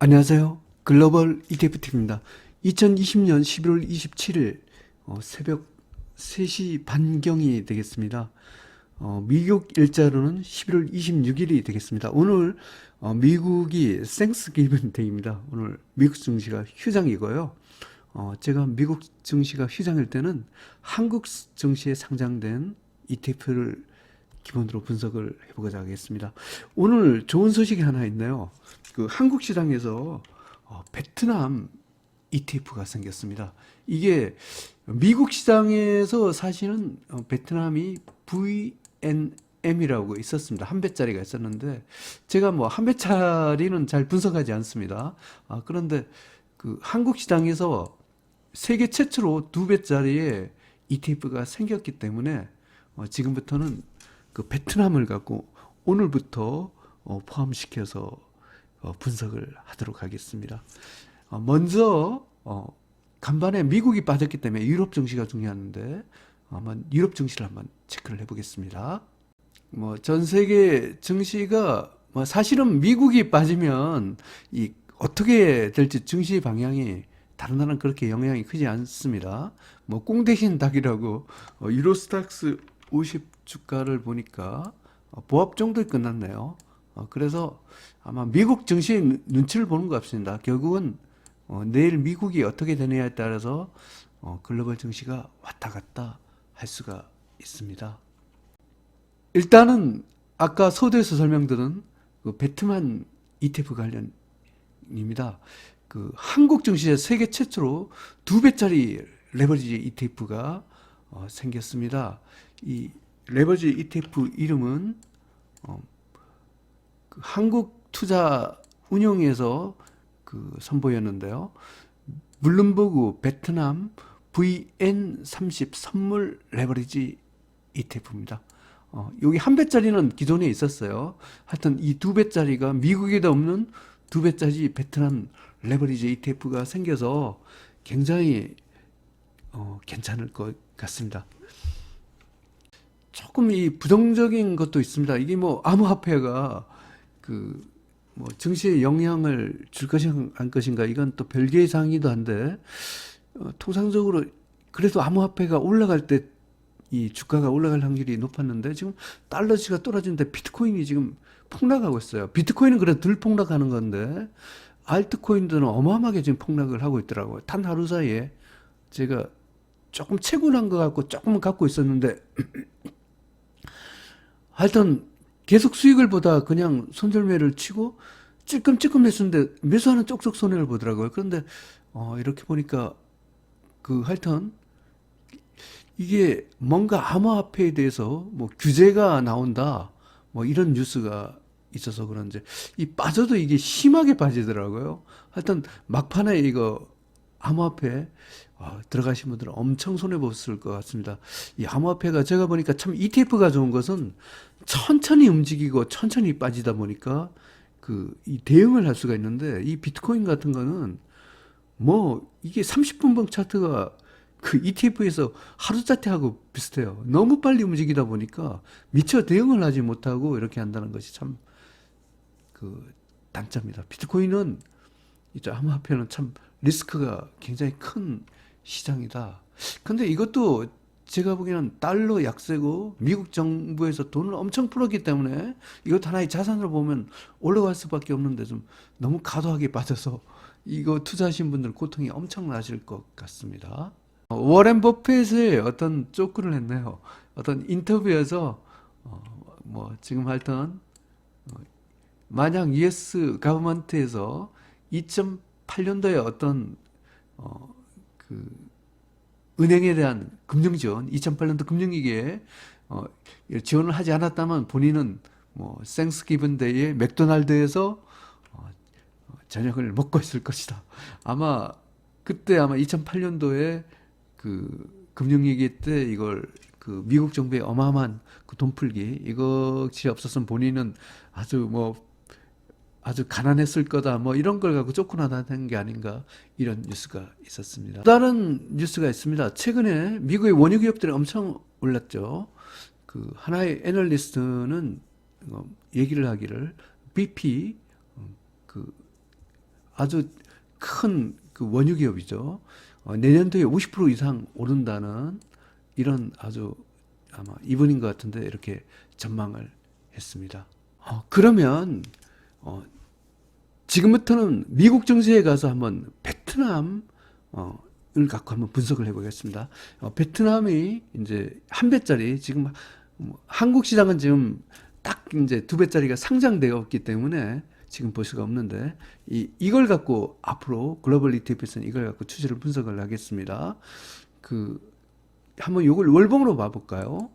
안녕하세요. 글로벌 ETFT입니다. 2020년 11월 27일 어, 새벽 3시 반경이 되겠습니다. 어, 미국 일자로는 11월 26일이 되겠습니다. 오늘 어, 미국이 생스기븐 데이입니다. 오늘 미국 증시가 휴장이고요. 어, 제가 미국 증시가 휴장일 때는 한국 증시에 상장된 ETF를 기본으로 분석을 해보고자 하겠습니다. 오늘 좋은 소식이 하나 있네요. 그 한국 시장에서 어, 베트남 ETF가 생겼습니다. 이게 미국 시장에서 사실은 어, 베트남이 VNM이라고 있었습니다. 한 배짜리가 있었는데 제가 뭐 한 배짜리는 잘 분석하지 않습니다. 아, 그런데 그 한국 시장에서 세계 최초로 두 배짜리의 ETF가 생겼기 때문에 어, 지금부터는 그 베트남을 갖고 오늘부터 어, 포함시켜서 어, 분석을 하도록 하겠습니다. 어, 먼저 어, 간밤에 미국이 빠졌기 때문에 유럽 증시가 중요한데 한번 유럽 증시를 한번 체크를 해보겠습니다. 뭐 전 세계 증시가 뭐 사실은 미국이 빠지면 이 어떻게 될지 증시 방향이 다른 나라는 그렇게 영향이 크지 않습니다. 뭐 꽁 대신 닭이라고 어, 유로스탁스 50 주가를 보니까 어, 보합 정도에 끝났네요. 어, 그래서 아마 미국 증시의 눈- 눈치를 보는 것 같습니다. 결국은 어, 내일 미국이 어떻게 되느냐에 따라서 어, 글로벌 증시가 왔다 갔다 할 수가 있습니다. 일단은 아까 서두에서 설명드린 그 베트만 ETF 관련입니다. 그 한국 증시에 세계 최초로 두 배짜리 레버리지 ETF가 어, 생겼습니다. 이 레버리지 ETF 이름은 어, 그 한국 투자 운용에서 그 선보였는데요. 블룸버그 베트남 VN30 선물 레버리지 ETF입니다. 어, 여기 한 배짜리는 기존에 있었어요. 하여튼 이 두 배짜리가 미국에도 없는 두 배짜리 베트남 레버리지 ETF가 생겨서 굉장히 어, 괜찮을 것 같습니다. 조금 이 부정적인 것도 있습니다. 이게 뭐 암호화폐가 그 뭐 증시에 영향을 줄 것인가 안 것인가 이건 또 별개의 상이기도 한데 어, 통상적으로 그래도 암호화폐가 올라갈 때 이 주가가 올라갈 확률이 높았는데 지금 달러치가 떨어지는데 비트코인이 지금 폭락하고 있어요. 비트코인은 그래도 덜 폭락하는 건데 알트코인들은 어마어마하게 지금 폭락을 하고 있더라고요. 단 하루 사이에 제가 조금 채굴한 것 같고 조금은 갖고 있었는데 하여튼 계속 수익을 보다 그냥 손절매를 치고 찔끔찔끔 했었는데 매수하는 쪽쪽 손해를 보더라고요. 그런데 어, 이렇게 보니까 그 하여튼 이게 뭔가 암호화폐에 대해서 뭐 규제가 나온다 뭐 이런 뉴스가 있어서 그런지 이 빠져도 이게 심하게 빠지더라고요. 하여튼 막판에 이거 암호화폐 어, 들어가신 분들은 엄청 손해 보셨을 것 같습니다. 이 암호화폐가 제가 보니까 참 ETF가 좋은 것은 천천히 움직이고 천천히 빠지다 보니까 그 이 대응을 할 수가 있는데 이 비트코인 같은 거는 뭐 이게 30분봉 차트가 그 ETF에서 하루 차트하고 비슷해요. 너무 빨리 움직이다 보니까 미처 대응을 하지 못하고 이렇게 한다는 것이 참 그 단점입니다. 비트코인은 이제 암호화폐는 참 리스크가 굉장히 큰 시장이다. 근데 이것도 제가 보기에는 달러 약세고 미국 정부에서 돈을 엄청 풀었기 때문에 이것 하나의 자산으로 보면 올라갈 수밖에 없는데 좀 너무 과도하게 빠져서 이거 투자하신 분들 고통이 엄청 나실 것 같습니다. 어, 워렌 버핏의 어떤 조크를 했네요. 어떤 인터뷰에서 어, 뭐 지금 하여튼 만약 US 가버먼트에서 2008년도에 어떤 어, 그 은행에 대한 금융 지원, 2008년도 금융위기에 어, 지원을 하지 않았다면 본인은 뭐 생스기븐 데이에 맥도날드에서 어, 어, 저녁을 먹고 있을 것이다. 아마 그때 아마 2008년도에 그 금융위기 때 이걸 그 미국 정부의 어마어마한 그 돈풀기 이것이 없었으면 본인은 아주 뭐 아주 가난했을 거다 뭐 이런 걸 갖고 쫓겨나다는 게 아닌가 이런 뉴스가 있었습니다. 또 다른 뉴스가 있습니다. 최근에 미국의 원유 기업들이 엄청 올랐죠. 그 하나의 애널리스트는 어, 얘기를 하기를 BP 어, 그 아주 큰 그 원유 기업이죠. 어, 내년도에 50% 이상 오른다는 이런 아주 아마 이분인 것 같은데 이렇게 전망을 했습니다. 어, 그러면 어, 지금부터는 미국 증시에 가서 한번 베트남 어, 을 갖고 한번 분석을 해보겠습니다. 어, 베트남이 이제 한 배짜리 지금 뭐 한국 시장은 지금 딱 이제 두 배짜리가 상장되었기 때문에 지금 볼 수가 없는데 이 이걸 갖고 앞으로 글로벌 ETF에서는 이걸 갖고 추세를 분석을 하겠습니다. 그 한번 요걸 월봉으로 봐볼까요?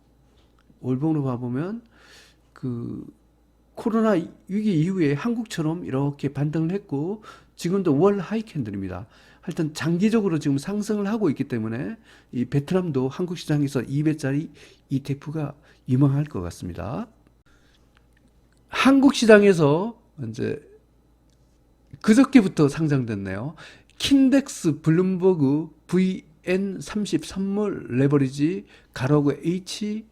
월봉으로 봐보면 그 코로나 위기 이후에 한국처럼 이렇게 반등을 했고 지금도 월 하이 캔들입니다. 하여튼 장기적으로 지금 상승을 하고 있기 때문에 이 베트남도 한국 시장에서 2배짜리 ETF가 유망할 것 같습니다. 한국 시장에서 이제 그저께부터 상장됐네요. 킨덱스 블룸버그 VN30 선물 레버리지 가로그 H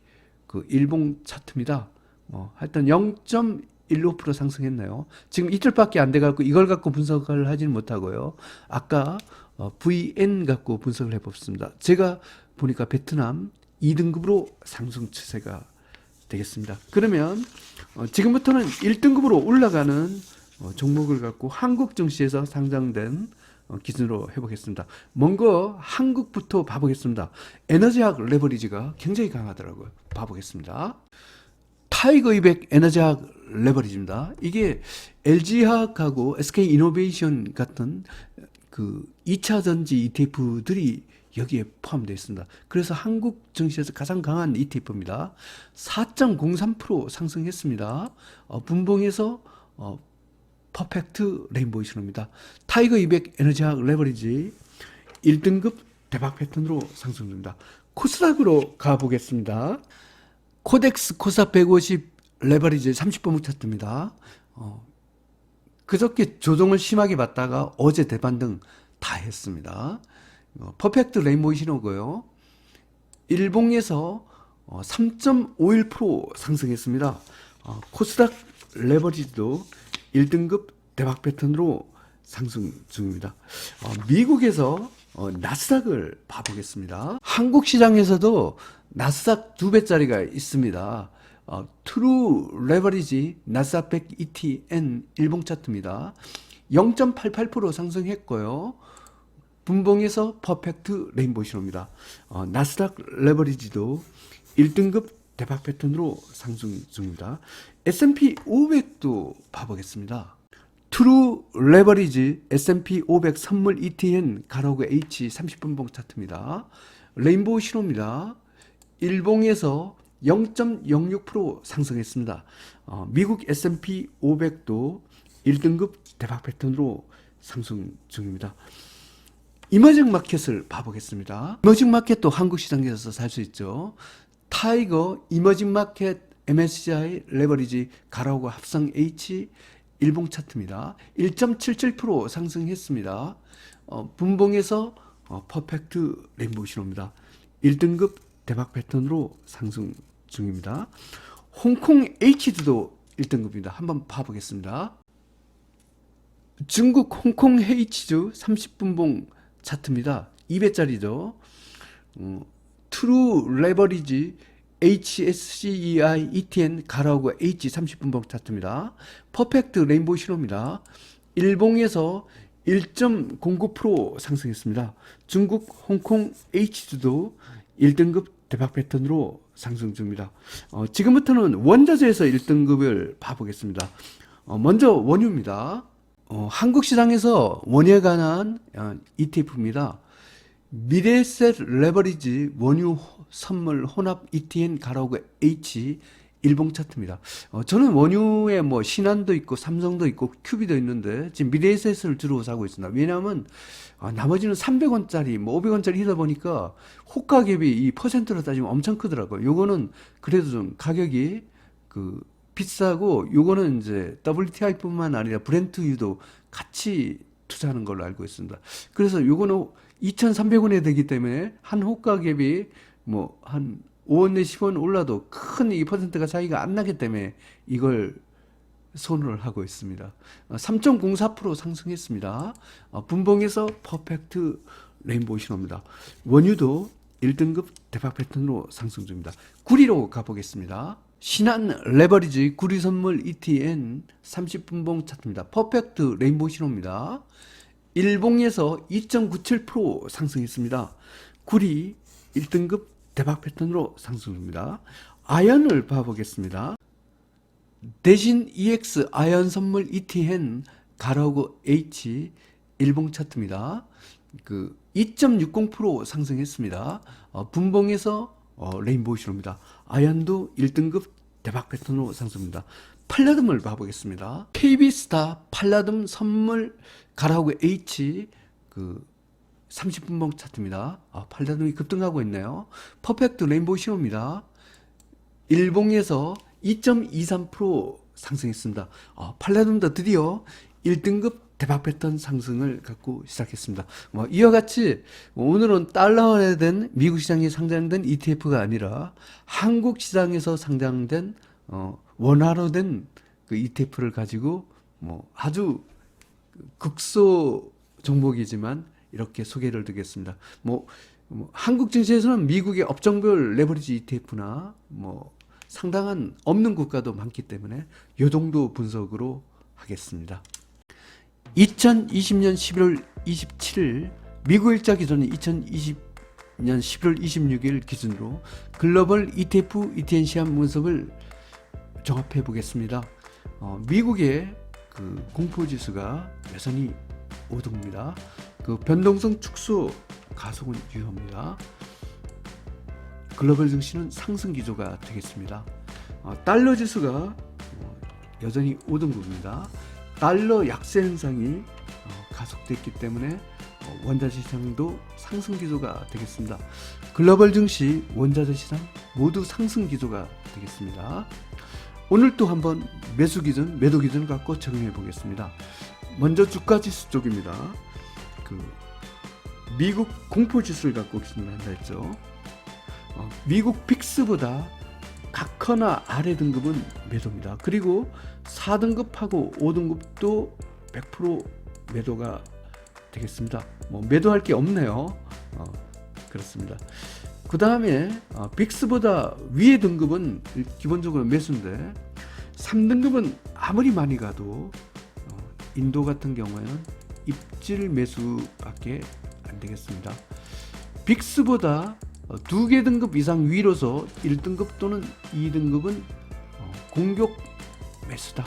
그 일봉 차트입니다. 어, 하여튼 0.15% 상승했네요. 지금 이틀밖에 안 돼갖고 이걸 갖고 분석을 하지는 못하고요. 아까 어, VN 갖고 분석을 해봤습니다. 제가 보니까 베트남 2등급으로 상승 추세가 되겠습니다. 그러면 어, 지금부터는 1등급으로 올라가는 어, 종목을 갖고 한국 증시에서 상장된 어, 기준으로 해보겠습니다. 먼저 한국부터 봐보겠습니다. 에너지학 레버리지가 굉장히 강하더라고요. 봐보겠습니다. 200 에너지학 레버리지입니다. 이게 LG화학하고 SK 이노베이션 같은 그 2차 전지 ETF들이 여기에 포함되어 있습니다. 그래서 한국 증시에서 가장 강한 ETF입니다. 4.03% 상승했습니다. 어, 분봉에서 어, 퍼펙트 레인보우 신호입니다. 타이거 200 에너지학 레버리지 1등급 대박 패턴으로 상승 중입니다. 코스닥으로 가보겠습니다. 코덱스 코사 150 레버리지 30번목 차트입니다. 어, 그저께 조정을 심하게 받다가 어제 대반등 다 했습니다. 어, 퍼펙트 레인보우 신호고요. 일봉에서 어, 3.51% 상승했습니다. 어, 코스닥 레버리지도 1등급 대박 패턴으로 상승 중입니다. 어, 미국에서 어, 나스닥을 봐보겠습니다. 한국 시장에서도 나스닥 두 배짜리가 있습니다. 어, 트루 레버리지 나스닥 100 ETN 일봉 차트입니다. 0.88% 상승했고요. 분봉에서 퍼펙트 레인보우 신호입니다. 어, 나스닥 레버리지도 1등급 대박 패턴으로 상승 중입니다. S&P 500도 봐보겠습니다. 트루 레버리지 S&P 500 선물 ETN 가로그 H 30분봉 차트입니다. 레인보우 신호입니다. 일봉에서 0.06% 상승했습니다. 어, 미국 S&P 500도 1등급 대박 패턴으로 상승 중입니다. 이머징 마켓을 봐보겠습니다. 이머징 마켓도 한국 시장에서 살 수 있죠. 타이거 이머징 마켓 MSCI 레버리지 가라오고 합성 H 일봉 차트입니다. 1.77% 상승했습니다. 어, 분봉에서 어, 퍼펙트 레인보우 신호입니다. 1등급 대박 패턴으로 상승 중입니다. 홍콩 H도 1등급입니다. 한번 봐보겠습니다. 중국 홍콩 H주 30분봉 차트입니다. 2배짜리죠. 어, 트루 레버리지 HSCEI ETN 가라오고 H 30분봉 차트입니다. 퍼펙트 레인보우 신호입니다. 일봉에서 1.09% 상승했습니다. 중국 홍콩 H주도 1등급 대박 패턴으로 상승 중입니다. 어, 지금부터는 원자재에서 1등급을 봐보겠습니다. 어, 먼저 원유입니다. 어, 한국 시장에서 원유에 관한 어, ETF입니다. 미래셋 레버리지 원유 선물 혼합 ETN 가로그 H 일봉 차트입니다. 어, 저는 원유에 뭐 신한도 있고 삼성도 있고 큐비도 있는데 지금 미래셋을 주로 사고 있습니다. 왜냐하면 아, 나머지는 300원짜리 뭐 500원짜리 이다 보니까 호가 갭이 이 퍼센트로 따지면 엄청 크더라고요. 요거는 그래도 좀 가격이 그 비싸고 요거는 이제 WTI뿐만 아니라 브렌트유도 같이 투자하는 걸로 알고 있습니다. 그래서 요거는 2,300원에 되기 때문에 한 호가 갭이 뭐한 5원 내 10원 올라도 큰 이 퍼센트가 차이가 안 나기 때문에 이걸 선호를 하고 있습니다. 어, 3.04% 상승했습니다. 어, 분봉에서 퍼펙트 레인보우 신호입니다. 원유도 1등급 대박 패턴으로 상승 중입니다. 구리로 가보겠습니다. 신한 레버리지 구리 선물 ETN 30분봉 차트입니다. 퍼펙트 레인보우 신호입니다. 일봉에서 2.97% 상승했습니다. 구리 1등급 대박 패턴으로 상승 중입니다. 아연을 봐보겠습니다. 대신 EX 아연 선물 ETN 가라고 H 일봉 차트입니다. 그 2.60% 상승했습니다. 어, 분봉에서 어, 레인보우 신호입니다. 아연도 1등급 대박 패턴으로 상승입니다. 팔라듬을 봐보겠습니다. KB스타 팔라듬 선물 가라고 H 그 30분봉 차트입니다. 아, 팔라듬이 급등하고 있네요. 퍼펙트 레인보우 신호입니다. 일봉에서 2.23% 상승했습니다. 어, 팔라둠도 드디어 1등급 대박 패턴 상승을 갖고 시작했습니다. 뭐 이와 같이 오늘은 달러화된 미국 시장에 상장된 ETF가 아니라 한국 시장에서 상장된 어, 원화로 된 그 ETF를 가지고 뭐 아주 극소 종목이지만 이렇게 소개를 드리겠습니다. 뭐, 뭐 한국 증시에서는 미국의 업종별 레버리지 ETF나 뭐 상당한 없는 국가도 많기 때문에 요 정도 분석으로 하겠습니다. 2020년 11월 27일 미국 일자 기준은 2020 년 11월 26일 기준으로 글로벌 ETF ETN 시한 분석을 종합해 보겠습니다. 어, 미국의 그 공포 지수가 여전히 5등입니다. 그 변동성 축소 가속은 유효합니다. 글로벌 증시는 상승 기조가 되겠습니다. 어, 달러 지수가 어, 여전히 5등급입니다. 달러 약세 현상이 어, 가속됐기 때문에 어, 원자재 시장도 상승 기조가 되겠습니다. 글로벌 증시, 원자재 시장 모두 상승 기조가 되겠습니다. 오늘 또 한번 매수 기준, 매도 기준 갖고 적용해 보겠습니다. 먼저 주가 지수 쪽입니다. 그 미국 공포 지수를 갖고 기준한다 했죠. 어, 미국 픽스보다 각커나 아래 등급은 매도입니다. 그리고 4등급하고 5등급도 100% 매도가 되겠습니다. 뭐 매도할 게 없네요. 어, 그렇습니다. 그 다음에 어, 빅스보다 위의 등급은 기본적으로 매수인데 3등급은 아무리 많이 가도 어, 인도 같은 경우에는 입질 매수밖에 안 되겠습니다. 빅스보다 어, 두개 등급 이상 위로서 1등급 또는 2등급은 어, 공격 매수다.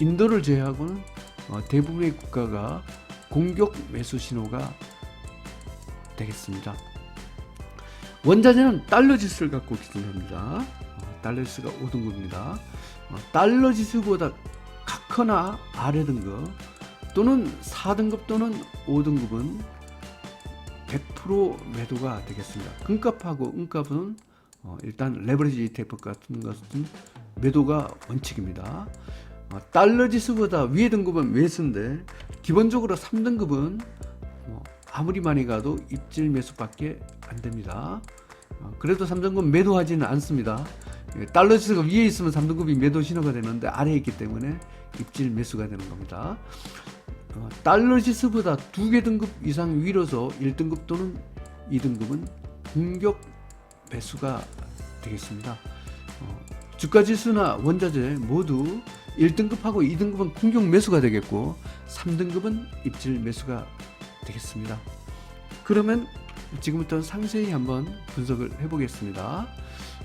인도를 제외하고는 어, 대부분의 국가가 공격 매수 신호가 되겠습니다. 원자재는 달러 지수를 갖고 기준합니다. 달러 지수가 5등급입니다. 달러 지수보다 각커나 아래 등급 또는 4등급 또는 5등급은 100% 매도가 되겠습니다. 금값하고 은값은 어, 일단 레버리지 ETF 같은 것은 매도가 원칙입니다. 어, 달러 지수보다 위의 등급은 매수인데 기본적으로 3등급은 뭐 아무리 많이 가도 입질 매수밖에 안 됩니다. 어, 그래도 3등급 매도하지는 않습니다. 예, 달러 지수가 위에 있으면 3등급이 매도 신호가 되는데 아래에 있기 때문에 입질 매수가 되는 겁니다. 어, 달러 지수보다 두 개 등급 이상 위로서 1등급 또는 2등급은 공격 매수가 되겠습니다. 어, 주가 지수나 원자재 모두 1등급하고 2등급은 공격 매수가 되겠고 3등급은 입질 매수가 되겠습니다. 그러면 지금부터 상세히 한번 분석을 해보겠습니다.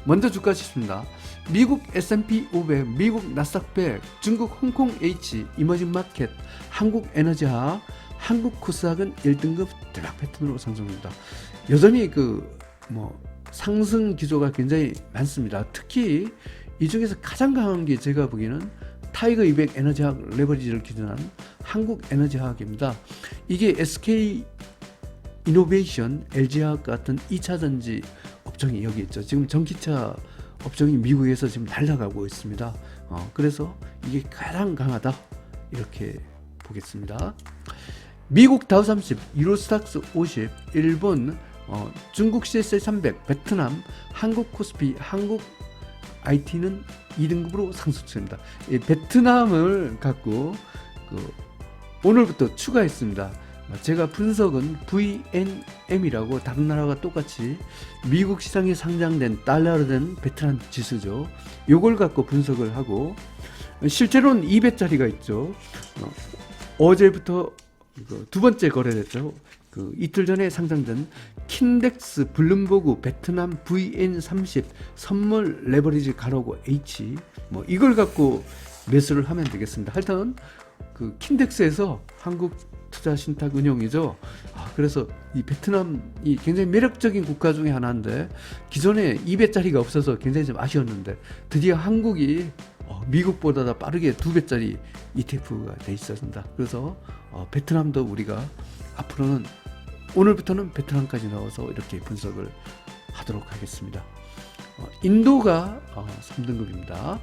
먼저 주가 지수입니다. 미국 S&P 500, 미국 나스닥 100, 중국 홍콩 H, 이머징 마켓, 한국 에너지학, 한국 코스닥은 1등급 대박 패턴으로 상승합니다. 여전히 그 뭐 상승 기조가 굉장히 많습니다. 특히 이 중에서 가장 강한 게 제가 보기에는 타이거 200 에너지학 레버리지를 기준한 한국 에너지학입니다. 이게 SK 이노베이션, LG화학 같은 2차 전지 업종이 여기 있죠. 지금 전기차 업종이 미국에서 지금 날아가고 있습니다. 어, 그래서 이게 가장 강하다 이렇게 보겠습니다. 미국 다우 30, 유로 스탁스 50, 일본, 어, 중국 CSI 300, 베트남, 한국 코스피, 한국 IT는 2등급으로 상승입니다. 베트남을 갖고 그 오늘부터 추가했습니다. 제가 분석은 VNM이라고 다른 나라가 똑같이 미국 시장에 상장된 달러로 된 베트남 지수죠. 요걸 갖고 분석을 하고 실제로는 2배짜리가 있죠. 어, 어제부터 그두 번째 거래됐죠. 그 이틀 전에 상장된 킨덱스 블룸버그 베트남 VN30 선물 레버리지 가로고 H 뭐 이걸 갖고 매수를 하면 되겠습니다. 하여튼 그 킨덱스에서 한국 투자 신탁 운용이죠. 아, 그래서 이 베트남이 굉장히 매력적인 국가 중에 하나인데 기존에 2배짜리가 없어서 굉장히 좀 아쉬웠는데 드디어 한국이 어, 미국보다 더 빠르게 두 배짜리 ETF가 돼 있었습니다. 그래서 어, 베트남도 우리가 앞으로는 오늘부터는 베트남까지 넣어서 이렇게 분석을 하도록 하겠습니다. 어, 인도가 어, 3등급입니다.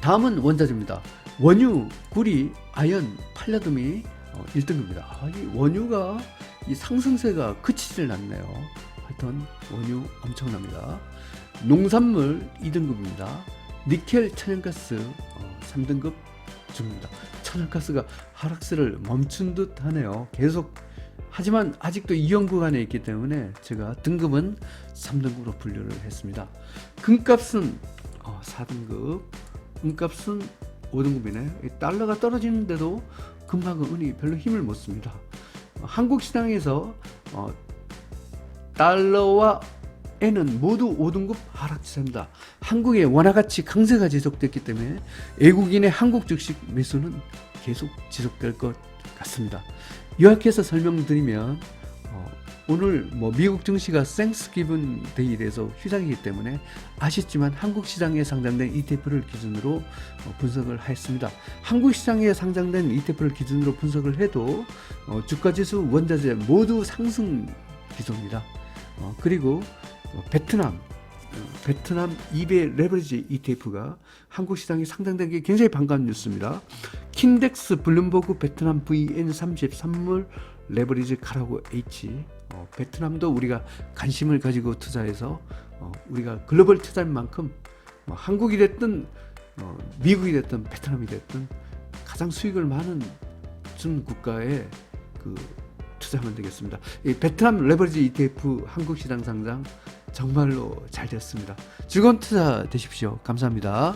다음은 원자재입니다. 원유, 구리, 아연, 팔라듐이 어, 1등급입니다. 아, 이 원유가 이 상승세가 그치질 않네요. 하여튼 원유 엄청납니다. 농산물 2등급입니다. 니켈, 천연가스 어, 3등급 줍니다. 천연가스가 하락세를 멈춘 듯 하네요. 계속 하지만 아직도 이연 구간에 있기 때문에 제가 등급은 3등급으로 분류를 했습니다. 금값은 어, 4등급, 은값은 5등급이네. 달러가 떨어지는데도 금방은 은이 별로 힘을 못 씁니다. 어, 한국 시장에서 어, 달러와 엔은 모두 5등급 하락세입니다. 한국의 원화 가치 강세가 지속됐기 때문에 외국인의 한국 주식 매수는 계속 지속될 것 같습니다. 요약해서 설명드리면 어, 오늘 뭐 미국 증시가 생스기븐 데이에서 휴장이기 때문에 아쉽지만 한국 시장에 상장된 ETF를 기준으로 어, 분석을 했습니다. 한국 시장에 상장된 ETF를 기준으로 분석을 해도 어, 주가지수, 원자재 모두 상승 기조입니다. 어, 그리고 어, 베트남 어, 베트남 2배 레버리지 ETF가 한국 시장에 상장된 게 굉장히 반가운 뉴스입니다. 킨덱스 블룸버그 베트남 VN30 선물 레버리지 카라고 H 어, 베트남도 우리가 관심을 가지고 투자해서 어, 우리가 글로벌 투자인 만큼 뭐 한국이 됐든 어, 미국이 됐든 베트남이 됐든 가장 수익을 많은 준 국가에 그 투자하면 되겠습니다. 이 베트남 레버리지 ETF 한국 시장 상장 정말로 잘 됐습니다. 즐거운 투자 되십시오. 감사합니다.